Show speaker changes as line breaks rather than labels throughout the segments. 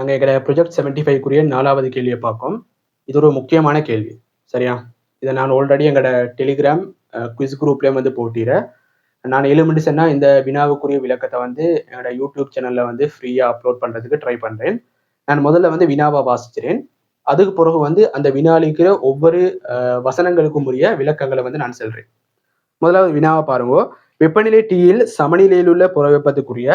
நாங்கள் எங்களோட project seventy ஃபைவ்க்குரிய நாலாவது கேள்வியை பார்க்கோம். இது ஒரு முக்கியமான கேள்வி. சரியா? இதை நான் ஆல்ரெடி எங்களோட டெலிகிராம் குவிஸ் குரூப்லேயும் வந்து போட்டிடுறேன். நான் எலிமெண்ட் சொன்னால் இந்த வினாவுக்குரிய விளக்கத்தை வந்து என்னோட யூடியூப் சேனலில் வந்து ஃப்ரீயாக அப்லோட் பண்ணுறதுக்கு ட்ரை பண்ணுறேன் நான் முதல்ல வந்து வினாவை வாசிக்கிறேன். அதுக்கு பிறகு வந்து அந்த வினாலிக்கிற ஒவ்வொரு வசனங்களுக்கும் உரிய விளக்கங்களை வந்து நான் சொல்றேன். முதலாவது வினாவை பாருங்க. வெப்பநிலை டீயில் சமநிலையில் உள்ள புறவெப்பத்துக்குரிய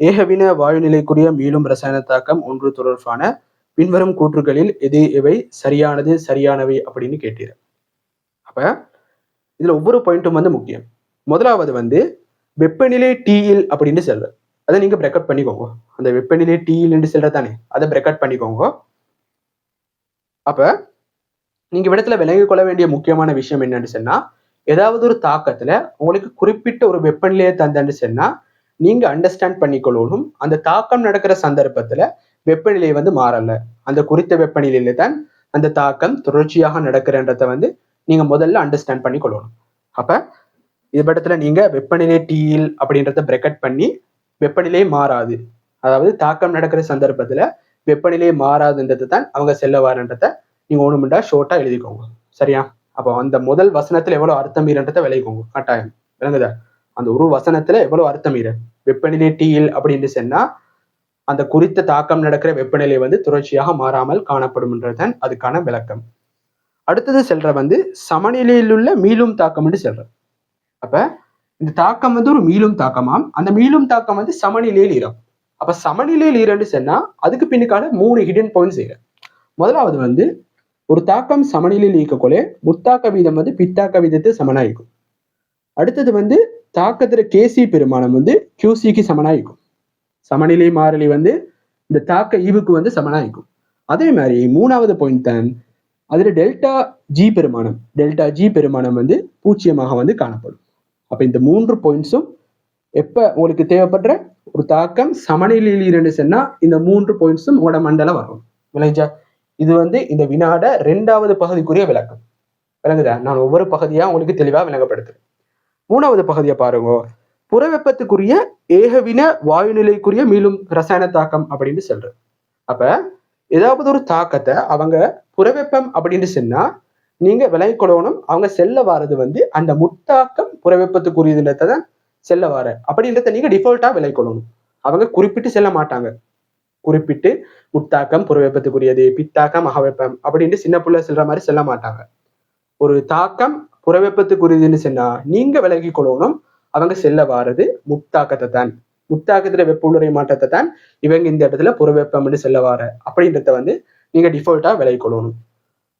ஏகவின வாயுநிலைக்குரிய மீளும் ரசாயன தாக்கம் ஒன்று தொடர்பான பின்வரும் கூற்றுகளில் எது எவை சரியானது சரியானவை அப்படின்னு கேட்டீர் அப்ப இதுல ஒவ்வொரு பாயிண்ட்டும் வந்து முக்கியம். முதலாவது வந்து வெப்பநிலை டீயில் அப்படின்னு சொல்ற. அதை நீங்க பிரேக்கப் பண்ணிக்கோங்க. அந்த வெப்பநிலை டீயில் என்று செல்ற தானே அதை பிரேக்கப் பண்ணிக்கோங்க. அப்ப நீங்க இடத்துல விளங்கிக் கொள்ள வேண்டிய முக்கியமான விஷயம் என்னன்னு சொன்னா ஏதாவது ஒரு தாக்கத்துல உங்களுக்கு குறிப்பிட்ட ஒரு வெப்பநிலையை தந்தன்னு சொன்னா நீங்க அண்டர்ஸ்டாண்ட் பண்ணிக்கொள்ளணும். அந்த தாக்கம் நடக்கிற சந்தர்ப்பத்துல வெப்பநிலை வந்து மாறல. அந்த குறித்த வெப்பநிலையில தான் அந்த தாக்கம் தொடர்ச்சியாக நடக்கிறன்றத வந்து நீங்க முதல்ல அண்டர்ஸ்டாண்ட் பண்ணி கொள்ளணும் அப்ப இது படத்துல நீங்க வெப்பநிலை டீல் அப்படின்றத பிரேக்கட் பண்ணி வெப்பநிலை மாறாது. அதாவது தாக்கம் நடக்கிற சந்தர்ப்பத்துல வெப்பநிலை மாறாதுன்றது தான் அவங்க செல்ல வரன்றத நீங்க ஒண்ணுமெண்டா ஷோர்ட்டா எழுதிக்கோங்க. சரியா? அப்போ அந்த முதல் வசனத்துல எவ்வளவு அர்த்தம் ஈரன்றதை விளைவிக்கோங்க கட்டாயம். விளங்குதா? அந்த ஒரு வசனத்துல எவ்வளவு அர்த்தம் இரு? வெப்பநிலை டீயில் அப்படின்னு சொன்னா அந்த குறித்த தாக்கம் நடக்கிற வெப்பநிலை வந்து தொடர்ச்சியாக மாறாமல் காணப்படும்ன்றதுதான் அதுக்கான விளக்கம். அடுத்தது செல்ற வந்து சமநிலையில் உள்ள மீளும் தாக்கம்னு செல்ற. அப்ப இந்த தாக்கம் வந்து ஒரு மீளும் தாக்கமாம். அந்த மீளும் தாக்கம் வந்து சமநிலையில் ஈரம் அப்ப சமநிலையில் ஈரன்னு சொன்னா அதுக்கு பின்னுக்கான மூணு ஹிடன் பாயிண்ட்ஸ் ஈர முதலாவது வந்து ஒரு தாக்கம் சமநிலையில் ஈர்க்கக்கொள்ளே முத்தாக்க வீதம் வந்து பித்தாக்க வீதத்தை சமனாயிருக்கும். அடுத்தது வந்து தாக்கத்துல கேசி பெருமானம் வந்து கியூசிக்கு சமனாயிருக்கும். சமநிலை மாறிலி வந்து இந்த தாக்க ஈவுக்கு வந்து சமனாயிருக்கும். அதே மாதிரி மூணாவது பாயிண்ட் தான் அதுல டெல்டா ஜி பெருமானம் டெல்டா ஜி பெருமானம் வந்து பூஜ்ஜியமாக வந்து காணப்படும். அப்ப இந்த மூன்று பாயிண்ட்ஸும் எப்ப உங்களுக்கு தேவைப்படுற ஒரு தாக்கம் சமநிலையில் இருந்து சொன்னா இந்த மூன்று பாயிண்ட்ஸும் உங்களோட மண்டலம் வரும். விளைஞ்சா இது வந்து இந்த வினாட ரெண்டாவது பகுதிக்குரிய விளக்கம். விளங்குதா? நான் ஒவ்வொரு பகுதியா உங்களுக்கு தெளிவா விளங்கப்படுத்துறேன். மூணாவது பகுதியை பாருங்க. புறவெப்பத்துக்குரிய ஏகவின வாயுநிலைக்குரிய மீளும் ரசாயன தாக்கம் அப்படின்னு சொல்றது அப்ப ஏதாவது ஒரு தாக்கத்தை அவங்க புறவெப்பம் அப்படின்னு சொன்னா நீங்க விலகி அவங்க செல்ல வாரது வந்து அந்த முத்தாக்கம் புறவெப்பத்துக்குரியதுன்றத தான் செல்ல வார. அப்படின்றத நீங்க டிஃபால்ட்டா விலகி கொள்ளணும் அவங்க குறிப்பிட்டு செல்ல மாட்டாங்க. குறிப்பிட்டு முத்தாக்கம் புறவெப்பத்துக்குரியது பித்தாக்கம் அகவெப்பம் அப்படின்னு சின்ன பிள்ளை செல்ற மாதிரி செல்ல மாட்டாங்க. ஒரு தாக்கம் புறவெப்பத்துக்குரியதுன்னு சொன்னா நீங்க விலகி கொள்ளணும். அவங்க செல்ல வாரது முத்தாக்கத்தை தான். முத்தாக்கத்துல வெப்ப உணரை மாற்றத்தை தான் இவங்க இந்த இடத்துல புறவெப்பம்னு செல்ல வார. அப்படின்றத வந்து நீங்க டிஃபால்ட்டா விலகி கொள்ளணும்.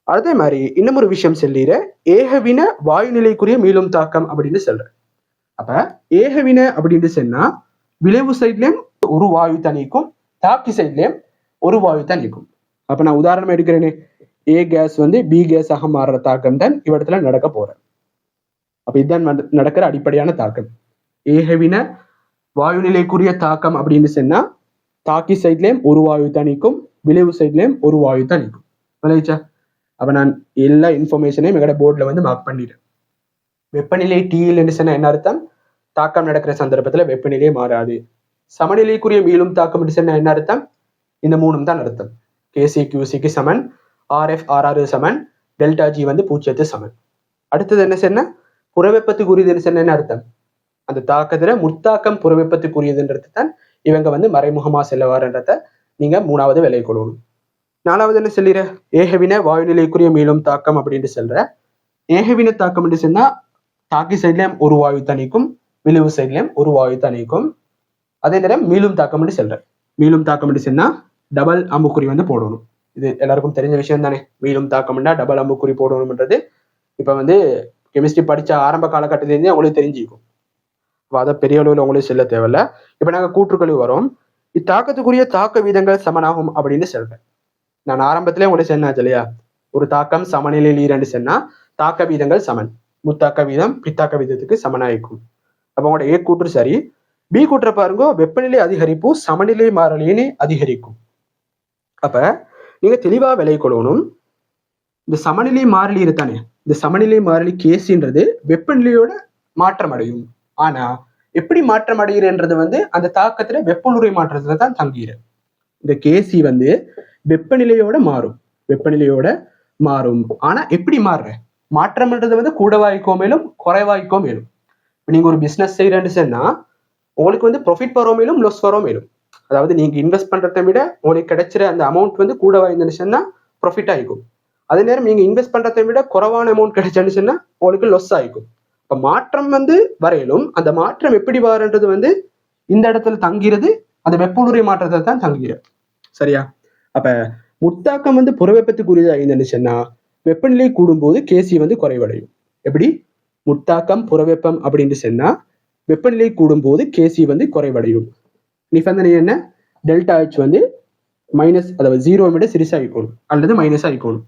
அதே மாதிரி இன்னும் ஒரு விஷயம் சொல்லிற ஏகவின வாயுநிலைக்குரிய மீளும் தாக்கம் அப்படின்னு சொல்ற. அப்ப ஏகவின அப்படின்னு சொன்னா விளைவு சைட்லயும் ஒரு வாயு தனிக்கும் தாக்கி சைட்லயும் ஒரு வாயு தான் அப்ப நான் உதாரணம் எடுக்கிறேனே ஏ கேஸ் வந்து பி கேஸாக மாறுற தாக்கம் தான் இவ்விடத்துல நடக்க போற. அப்ப இதுதான் நடக்கிற அடிப்படையான தாக்கம். ஏகவின வாயுநிலைக்குரிய தாக்கம் அப்படின்னு சொன்னா தாக்கி சைட்லயும் ஒரு வாயு தணிக்கும் விளைவு சைட்லயும் ஒரு வாயு தணிக்கும் விளைச்சா? அப்ப நான் எல்லா இன்ஃபர்மேஷனையும் எங்களோட போர்டில் வந்து மார்க் பண்ணிடுறேன் வெப்பநிலை டீயில் சொன்னா என்ன அர்த்தம்? தாக்கம் நடக்கிற சந்தர்ப்பத்துல வெப்பநிலை மாறாது. சமநிலைக்குரிய மீளும் தாக்கம் சொன்னா என்ன அர்த்தம்? இந்த மூணும் தான் அர்த்தம். கேசி கியூசிக்கு சமன். ஆர்எஃப் ஆர்ஆர் சமன். டெல்டா ஜி வந்து பூஜ்ஜியத்து சமன். அடுத்தது என்ன சொன்ன? புறவெப்பத்துக்குரியதுன்னு சொன்ன? என்ன அர்த்தம்? அந்த தாக்கத்துல முத்தாக்கம் புறவெப்பத்துக்குரியதுன்றது தான் இவங்க வந்து மறைமுகமா செல்லவாருன்றத நீங்க மூணாவது விலை கொள்ளணும். நாலாவது என்ன சொல்லிற ஏகவின வாயுநிலைக்குரிய மீளும் தாக்கம் அப்படின்னு சொல்ற. ஏகவின தாக்கம் என்று சொன்னா தாக்கி சைட்லயும் ஒரு வாயு தணிக்கும் விளிவு சைட்லயும் ஒரு வாயு தணிக்கும். அதே நேரம் மீளும் தாக்கம் என்று சொல்ற. மீளும் தாக்கம் என்று சொன்னா டபுள் அம்புக்குறி வந்து போடணும். இது எல்லாருக்கும் தெரிஞ்ச விஷயம் தானே. மீளும் தாக்கம்னா டபுள் அம்புக்குறி போடணும்ன்றது. இப்ப வந்து கெமிஸ்ட்ரி படிச்ச ஆரம்ப காலகட்டத்திலேருந்தே அவங்களுக்கு தெரிஞ்சுக்கும் அப்போ அதை பெரிய அளவில் உங்களுக்கு சொல்ல தேவையில்ல. இப்ப நாங்க கூற்றுக்கழிவு வரோம். இத்தாக்கத்துக்குரிய தாக்க வீதங்கள் சமனாகும் அப்படின்னு சொல்றேன். நான் ஆரம்பத்திலே உங்களுக்கு சொன்னாச்சு இல்லையா? ஒரு தாக்கம் சமநிலையில் இரண்டு சொன்னா தாக்க வீதங்கள் சமன். முத்தாக்க வீதம் பித்தாக்க வீதத்துக்கு சமனாயிருக்கும். அப்ப உங்களோட ஏ கூற்று சரி. பி கூற்ற பாருங்க வெப்பநிலை அதிகரிப்பு சமநிலை மாறலின்னு அதிகரிக்கும். அப்ப நீங்க தெளிவா விலை கொள்ளணும். இந்த சமநிலை மாறிலி இருத்தானே இந்த சமநிலை மாறிலி கேசின்றது வெப்பநிலையோட மாற்றம் அடையும். ஆனா எப்படி மாற்றம் அடைகிறன்றது வந்து அந்த தாக்கத்துல வெப்பநிலை மாற்றத்துல தான் தங்கியிரு இந்த கேசி வந்து வெப்பநிலையோட மாறும் வெப்பநிலையோட மாறும். ஆனா எப்படி மாறுற? மாற்றம்ன்றது வந்து கூடவாய்க்கோ மேலும் குறைவாய்க்கோ மேலும். இப்போ நீங்க ஒரு பிசினஸ் செய்யறேன்னு சொன்னா உங்களுக்கு வந்து ப்ராஃபிட் வரோம் மேலும் லொஸ் வரோ மேலும். அதாவது நீங்க இன்வெஸ்ட் பண்றதை விட உங்களுக்கு கிடைச்சிற அந்த அமௌண்ட் வந்து கூட வாய்ந்துன்னு சொன்னா ப்ராஃபிட் ஆகிக்கும். அதே நேரம் நீங்க இன்வெஸ்ட் பண்றதை விட குறைவான அமௌண்ட் கிடைச்சுன்னு சொன்னா உங்களுக்கு லொஸ் ஆகிக்கும். இப்ப மாற்றம் வந்து வரையிலும். அந்த மாற்றம் எப்படி வரன்றது வந்து இந்த இடத்துல தங்கிறது அந்த வெப்பநிலை மாற்றத்தை தான் தங்குகிறது. சரியா? அப்ப முத்தாக்கம் வந்து புறவெப்பத்துக்குரியதா இருந்துன்னு சொன்னா வெப்பநிலை கூடும்போது கேசி வந்து குறைவடையும். எப்படி? முத்தாக்கம் புறவெப்பம் அப்படின்னு சொன்னா வெப்பநிலை கூடும்போது கேசி வந்து குறைவடையும். நிபந்தனை என்ன? டெல்டா ஹெச் வந்து மைனஸ் அதாவது ஜீரோ விட சிறிசாகிக்கணும் அல்லது மைனஸ் ஆகிக்கணும்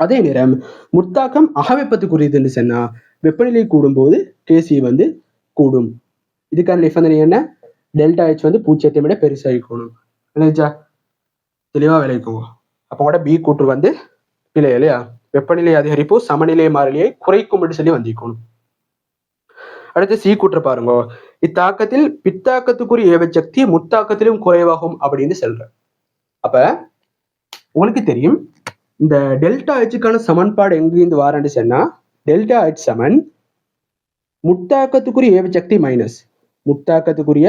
அதே நேரம் முத்தாக்கம் அகவெப்பத்துக்குரியதுன்னு சொன்னா வெப்பநிலை கூடும்போது கேசி வந்து கூடும். இதுக்கான நிபந்தனை என்ன? டெல்டா ஹெச் வந்து பூஜ்ஜியத்தை விட பெருசாகிக்கணும் இல்லைச்சா தெளிவா விளைவிக்குங்க அப்போ கூட பி கூட்டு வந்து இல்லை இல்லையா? வெப்பநிலை அதிகரிப்பு சமநிலை மாறிலியை குறைக்கும் என்று சொல்லி வந்திக்கணும் அடுத்து சி கூற்று பாருங்க. இத்தாக்கத்தில் பித்தாக்கத்துக்குரிய ஏவச்சக்தி முத்தாக்கத்திலும் குறைவாகும் அப்படின்னு சொல்றேன் அப்ப உங்களுக்கு தெரியும் இந்த டெல்டா ஹெச்சுக்கான சமன்பாடு எங்கிருந்து வாரன்னு சொன்னா டெல்டா ஹெச் சமன் முத்தாக்கத்துக்குரிய ஏவச்சக்தி மைனஸ் முத்தாக்கத்துக்குரிய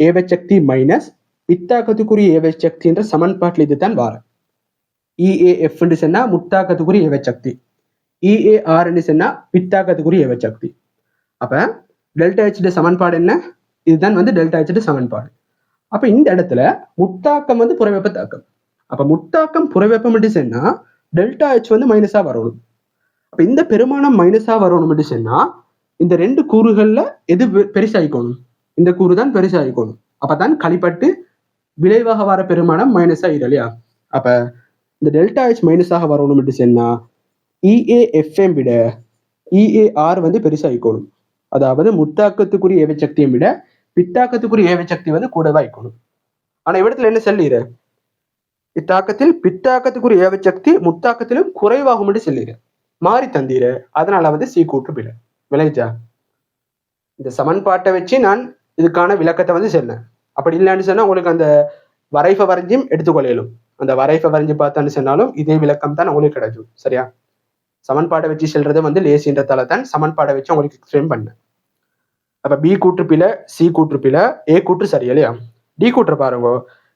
ஏவச்சக்தி மைனஸ் பித்தாக்கத்துக்குரிய ஏவச்சக்தி என்ற சமன்பாட்டில் இதுதான் வார. இஏஎஃப்னு சொன்னா முத்தாக்கத்துக்குரிய ஏவச்சக்தி இஏஆர்னு சொன்னா பித்தாக்கத்துக்குரிய ஏவச்சக்தி அப்போ டெல்டா ஹெச் சமன்பாடு என்ன? இதுதான் வந்து டெல்டா ஹெச் சமன்பாடு. அப்போ இந்த இடத்துல முட்டாக்கம் வந்து புறவெப்ப தாக்கம். அப்போ முட்டாக்கம் புறவெப்பம் சொன்னா டெல்டா ஹெச் வந்து மைனஸாக வரணும். அப்போ இந்த பெருமானம் மைனஸாக வரணும் சொன்னா இந்த ரெண்டு கூறுகளில் எது பெ- பெருசாயிக்கணும் இந்த கூறு தான் பெருசாகிக்கணும். அப்போ தான் களிப்பட்டு விளைவாக வர பெருமானம் மைனஸாக இல்லையா? அப்போ இந்த டெல்டா ஹெச் மைனஸாக வரணும் சொன்னா இஏஎஃப்எம் விட இஏஆர் வந்து பெருசாகிக்கணும். அதாவது முத்தாக்கத்துக்குரிய ஏவச்சக்தியை விட பித்தாக்கத்துக்குரிய ஏவச்சக்தி வந்து கூடவா இருக்கணும். ஆனா இவ்விடத்துல என்ன சொல்லிடு இத்தாக்கத்தில் பித்தாக்கத்துக்குரிய ஏவச்சக்தி முத்தாக்கத்திலும் குறைவாகும் என்று சொல்லிடு மாறி தந்தீர. அதனால வந்து சி கூட்டு பிழை. விளைச்சா இந்த சமன்பாட்டை வச்சு நான் இதுக்கான விளக்கத்தை வந்து சொன்னேன். அப்படி இல்லைன்னு சொன்னா உங்களுக்கு அந்த வரைஃபை வரைஞ்சும் எடுத்துக்கொள்ளையிலும் அந்த வரைஃபை வரைஞ்சு பார்த்தான்னு சொன்னாலும் இதே விளக்கம் தான் உங்களுக்கு கிடைக்கும். சரியா? சமன்பாடை வச்சு செல்றது வந்து லேசின்றதால தான் சமன்பாடை வச்சு உங்களுக்கு எக்ஸ்பிளைன் பண்ணேன். அப்ப பி கூற்றுப்பில சி கூற்றுப்பில ஏ கூற்று சரி இல்லையா? டி கூற்று பாருங்க.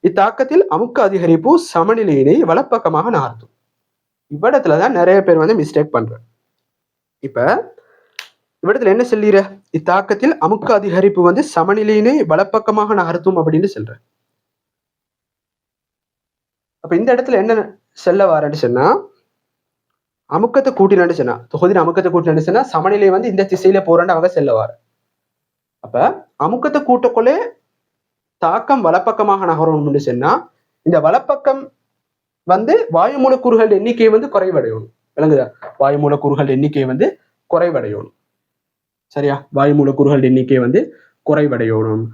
இத்தாக்கத்தில் அமுக்க அதிகரிப்பு சமநிலையினை வலப்பக்கமாக நகர்த்தும். இவ்விடத்துல தான் நிறைய பேர் வந்து மிஸ்டேக் பண்றேன் இப்ப இவ்விடத்துல என்ன சொல்லிற இத்தாக்கத்தில் அமுக்க அதிகரிப்பு வந்து சமநிலையினை வலப்பக்கமாக நகர்த்தும் அப்படின்னு சொல்றேன் அப்ப இந்த இடத்துல என்ன செல்ல வரேன்னு சொன்னா அமுக்கத்தை கூட்டினான்னு சொன்னா தொகுதியின் அமுக்கத்தை கூட்டினான்னு சொன்னா சமநிலை வந்து இந்த திசையில போறான்னு அவங்க செல்லவார் அப்ப அமுக்கத்தை கூட்டக்குள்ளே தாக்கம் வலப்பக்கமாக நகரணும்னு சொன்னா இந்த வலப்பக்கம் வந்து வாயு மூலக்கூறுகள் எண்ணிக்கை வந்து குறைவடையணும். விளங்குதா? வாயு மூலக்கூறுகள் எண்ணிக்கை வந்து குறைவடையணும். சரியா? வாயு மூலக்கூறுகள் எண்ணிக்கை வந்து குறைவடையணும்.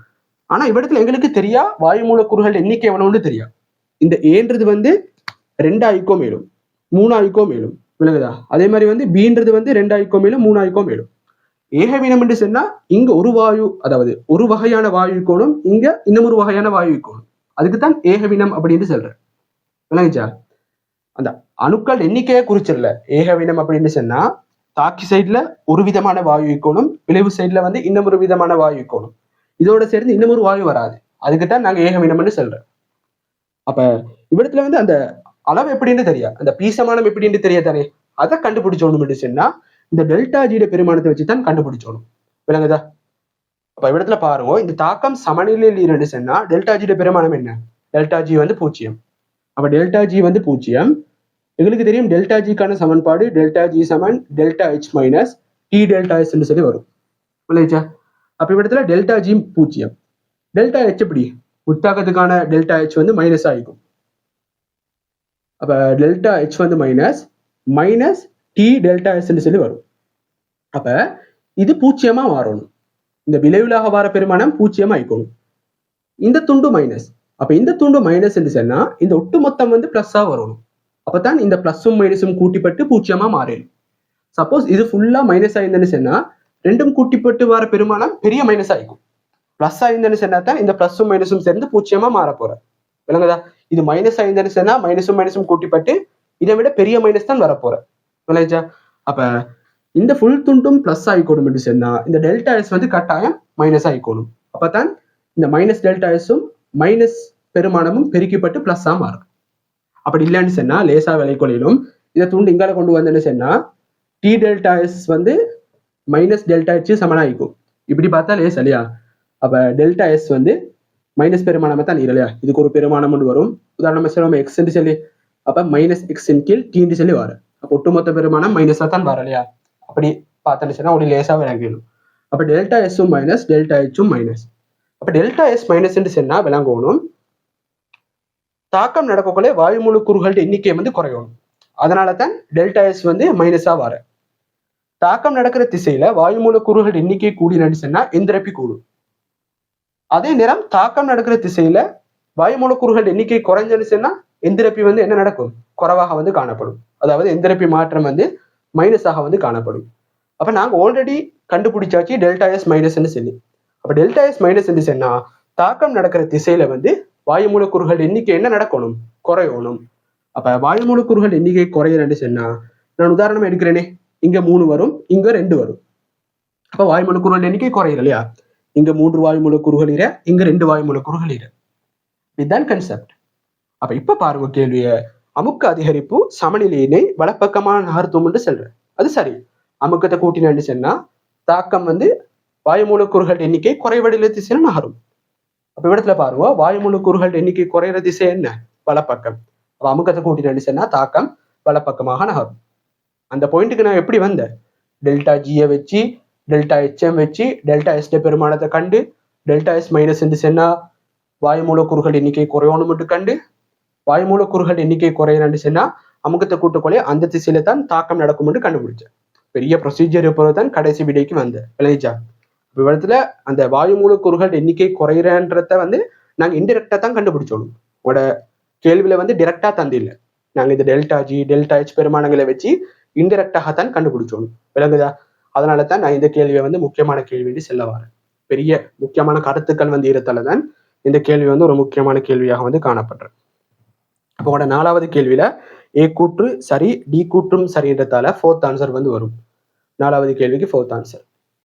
ஆனா இவ்விடத்துல எங்களுக்கு தெரியா? வாயு மூலக்கூறுகள் எண்ணிக்கை எவ்வளவுன்னு தெரியா? இந்த ஏன்றது வந்து ரெண்டு ஐக்கோ மேலும் மூணு ஐக்கோ மேலும். விளங்குதா? அதே மாதிரி வந்து பீன்றது வந்து ரெண்டு ஐக்கோ மேலும் மூணு ஐக்கோ மேலும். ஏகவீனம் என்று சொன்னா இங்க ஒரு வாயு அதாவது ஒரு வகையான வாயு கோணம் இங்க இன்னும் ஒரு வகையான வாயு கோணம். அதுக்குத்தான் ஏகவினம் அப்படின்னு சொல்றேன் விளங்குச்சா? அந்த அணுக்கள் எண்ணிக்கையை குறிச்சிடல. ஏகவினம் அப்படின்னு சொன்னா தாக்கி சைட்ல ஒரு விதமான வாயு கோணம் விளைவு சைட்ல வந்து இன்னும் ஒரு விதமான வாயு கோணம். இதோட சேர்ந்து இன்னும் ஒரு வாயு வராது. அதுக்குத்தான் நாங்க ஏகவினம்னு சொல்றோம். அப்ப இவ்விடத்துல வந்து அந்த அளவு எப்படின்னு தெரியா அந்த பீசமானம் எப்படின்னு தெரிய தானே? அதை கண்டுபிடிச்சோன்னு சொன்னா இந்த டெல்டா ஜியோட பெருமானத்தை வச்சு தான் கண்டுபிடிச்சோணும் விளங்குதா? அப்ப இடத்துல பாருங்க இந்த தாக்கம் சமநிலையில் இருந்து சொன்னா டெல்டா ஜியோட பெருமானம் என்ன? டெல்டா ஜி வந்து பூஜ்ஜியம் அப்ப டெல்டா ஜி வந்து பூஜ்ஜியம் எங்களுக்கு தெரியும் டெல்டா ஜிக்கான சமன்பாடு டெல்டா ஜி சமன் delta H minus T delta S சொல்லி வரும். விளைச்சா அப்ப இடத்துல டெல்டா ஜி பூஜ்ஜியம் டெல்டா ஹெச் எப்படி? உத்தாக்கத்துக்கான டெல்டா ஹெச் வந்து மைனஸ் ஆகிக்கும் அப்ப டெல்டா ஹெச் வந்து மைனஸ் மைனஸ் டி டெல்டா எஸ்ன்னு சொல்லி வரும். அப்ப இது பூச்சியமா மாறணும். இந்த விளைவுலாக வர பெருமானம் பூச்சியமா ஆயிக்கணும். இந்த துண்டு மைனஸ் அப்ப இந்த துண்டு மைனஸ் சொன்னா இந்த ஒட்டுமொத்தம் வந்து பிளஸ்ஸா வரணும். அப்பதான் இந்த பிளஸும் மைனஸும் கூட்டிப்பட்டு பூச்சியமாக மாறிடும் சப்போஸ் இது ஃபுல்லா மைனஸ் ஆயிருந்தேன்னு சொன்னா ரெண்டும் கூட்டிப்பட்டு வர பெருமானம் பெரிய மைனஸ் ஆயிக்கும். பிளஸ் ஆயிருந்தேன்னு சொன்னா தான் இந்த பிளஸும் மைனஸும் சேர்ந்து பூச்சியமாக மாற போற விளங்குதா? இது மைனஸ் ஆயிருந்தேன்னு சொன்னா மைனஸும் மைனஸும் கூட்டிப்பட்டு இதை விட பெரிய மைனஸ் தான் வரப்போற விளங்குச்சா அப்ப இந்த ஃபுல் துண்டும் பிளஸ் ஆகிக்கணும் என்று சொன்னா இந்த டெல்டா எஸ் வந்து கட்டாயம் மைனஸ் ஆகிக்கணும் அப்பதான் இந்த மைனஸ் டெல்டா எஸும் மைனஸ் பெருமானமும் பெருக்கிப்பட்டு பிளஸ்ஸா மாறும். அப்படி இல்லைன்னு சொன்னா லேசா விலை கொள்ளையிலும் இதை துண்டு இங்கால கொண்டு வந்தேன்னு சொன்னா டி டெல்டா எஸ் வந்து மைனஸ் டெல்டா எச்சு சமனாயிக்கும் இப்படி பார்த்தா லேஸ் இல்லையா? அப்ப டெல்டா எஸ் வந்து மைனஸ் பெருமானமா தான் இல்லையா இதுக்கு ஒரு பெருமானம் வரும். உதாரணமா சொல்லுவோம் எக்ஸ் சொல்லி அப்ப மைனஸ் எக்ஸ் கீழ் டீன்னு சொல்லி வரும். அப்போ ஒட்டுமொத்த பெருமானம் மைனஸா தான் வர இல்லையா? அப்படி பார்த்துச்சுன்னா சொன்னா ஒரு லேசா விளங்கிடும். அப்போ டெல்டா எஸ்ஸும் மைனஸ் டெல்டா ஹெச்சும் மைனஸ் அப்ப டெல்டா எஸ் மைனஸ் சொன்னால் விளங்கணும். தாக்கம் நடக்கக்குள்ளே வாயுமுழு கூறுகளோட எண்ணிக்கை வந்து குறையணும். அதனால தான் டெல்டா எஸ் வந்து மைனஸாக வர தாக்கம் நடக்கிற திசையில வாயுமூல கூறுகள் எண்ணிக்கை கூடினு சொன்னா எந்திரப்பி கூடும். அதே நேரம் தாக்கம் நடக்கிற திசையில வாயுமூல கூறுகள் எண்ணிக்கை குறைஞ்சன்னு சொன்னா எந்திரப்பி வந்து என்ன நடக்கும்? குறைவாக வந்து காணப்படும். அதாவது எந்திரப்பி மாற்றம் வந்து மைனஸாக வந்து காணப்படும். அப்ப நாங்க ஆல்ரெடி கண்டுபிடிச்சாச்சு டெல்டா எஸ் மைனஸ்ன்னு சொல்லி. அப்ப டெல்டா எஸ் மைனஸ் சொன்னா தாக்கம் நடக்கிற திசையில வந்து வாயு மூலக்கூறுகள் எண்ணிக்கை என்ன நடக்கணும்? குறையணும். அப்ப வாயு மூலக்கூறுகள் எண்ணிக்கை குறையணும்னு சொன்னா நான் உதாரணம் எடுக்கிறேனே. இங்க மூணு வரும் இங்க ரெண்டு வரும். அப்ப வாயு மூலக்கூறுகள் எண்ணிக்கை குறையிற இல்லையா? இங்க மூன்று வாயு மூலக்கூறுகள் இர இங்க ரெண்டு வாயு மூலக்கூறுகள் இர. இதுதான் கன்செப்ட் அப்ப இப்ப பாருங்க கேள்வியை. அமுக்க அதிகரிப்பு சமநிலையினை வலப்பக்கமான நகர்த்தும் என்று சொல்றேன் அது சரி. அமுக்கத்தை கூட்டினு சொன்னா தாக்கம் வந்து வாயுமூலக்கூறுகள் எண்ணிக்கை குறைவடையில திசையில நகரும். அப்ப இடத்துல பாருங்க வாயுமூலக்கூறுகள் எண்ணிக்கை குறையிற திசை என்ன? வலப்பக்கம். அப்ப அமுக்கத்தை கூட்டினு சொன்னா தாக்கம் வலப்பக்கமாக நகரும். அந்த பாயிண்ட்டுக்கு நான் எப்படி வந்தேன்? டெல்டா ஜியை வச்சு டெல்டா ஹெச்எம் வச்சு டெல்டா எஸ்ட பெருமானத்தை கண்டு டெல்டா எஸ் மைனஸ் என்று சொன்னா வாயு மூலக்கூறுகள் எண்ணிக்கை குறையணும் கண்டு வாய்மூலக்கூறுகள் எண்ணிக்கை குறையணும்னு சொன்னா அமுகத்தை கூட்டுக்கொள்ளே அந்த திசையில தான் தாக்கம் நடக்கும் என்று கண்டுபிடிச்சேன். பெரிய ப்ரொசீஜர் இருப்பது தான் கடைசி விடைக்கு வந்தேன். விளைச்சா விவரத்துல அந்த வாயு மூலக்கூறுகள் எண்ணிக்கை குறையிறன்றத வந்து நாங்க இன்டெரக்டா தான் கண்டுபிடிச்சோம். உங்களோட கேள்வியில வந்து டிரெக்டா தந்தில்லை. நாங்க இந்த டெல்டா ஜி டெல்டா ஹெச் பெருமானங்களை வச்சு இன்டெரக்டாக தான் கண்டுபிடிச்சோம். விளங்குதா? அதனால தான் நான் இந்த கேள்வியை வந்து முக்கியமான கேள்வின்னு செல்ல வரேன். பெரிய முக்கியமான கருத்துக்கள் வந்து இருத்தால தான் இந்த கேள்வி வந்து ஒரு முக்கியமான கேள்வியாக வந்து காணப்படுறேன் அப்போ நாலாவது கேள்வியில ஏ கூற்று சரி டி கூற்றும் சரின்றதால ஃபோர்த் ஆன்சர் வந்து வரும். நாலாவது கேள்விக்கு ஃபோர்த் ஆன்சர்